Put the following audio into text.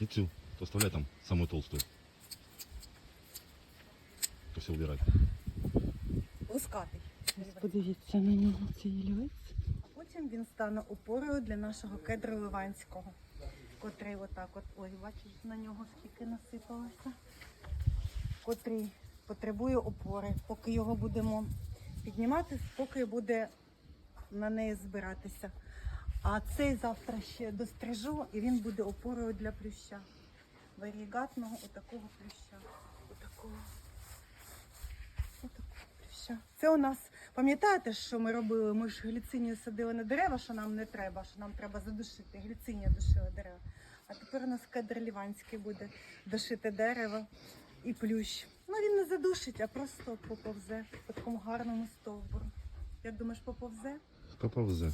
И цю. Оставляй там самую толстую. То все убирай. Лускатий. Подивіться на нього цей ялівець. А потім він стане опорою для нашого кедру ливанського, котрий отак от, ой, бачиш, на нього скільки насипалося, котрий потребує опори. Поки його будемо піднімати, поки буде на неї збиратися. А цей завтра ще дострижу, і він буде опорою для плюща. Варігатного отакого плюща. Отакого. Отакого плюща. Це у нас, пам'ятаєте, що ми робили? Ми ж гліцинію садили на дерева, що нам не треба, що нам треба задушити. Гліцинія душила дерева. А тепер у нас кедр ліванський буде душити дерево і плющ. Ну він не задушить, а просто поповзе по такому гарному стовбуру. Як думаєш, поповзе? Поповзе.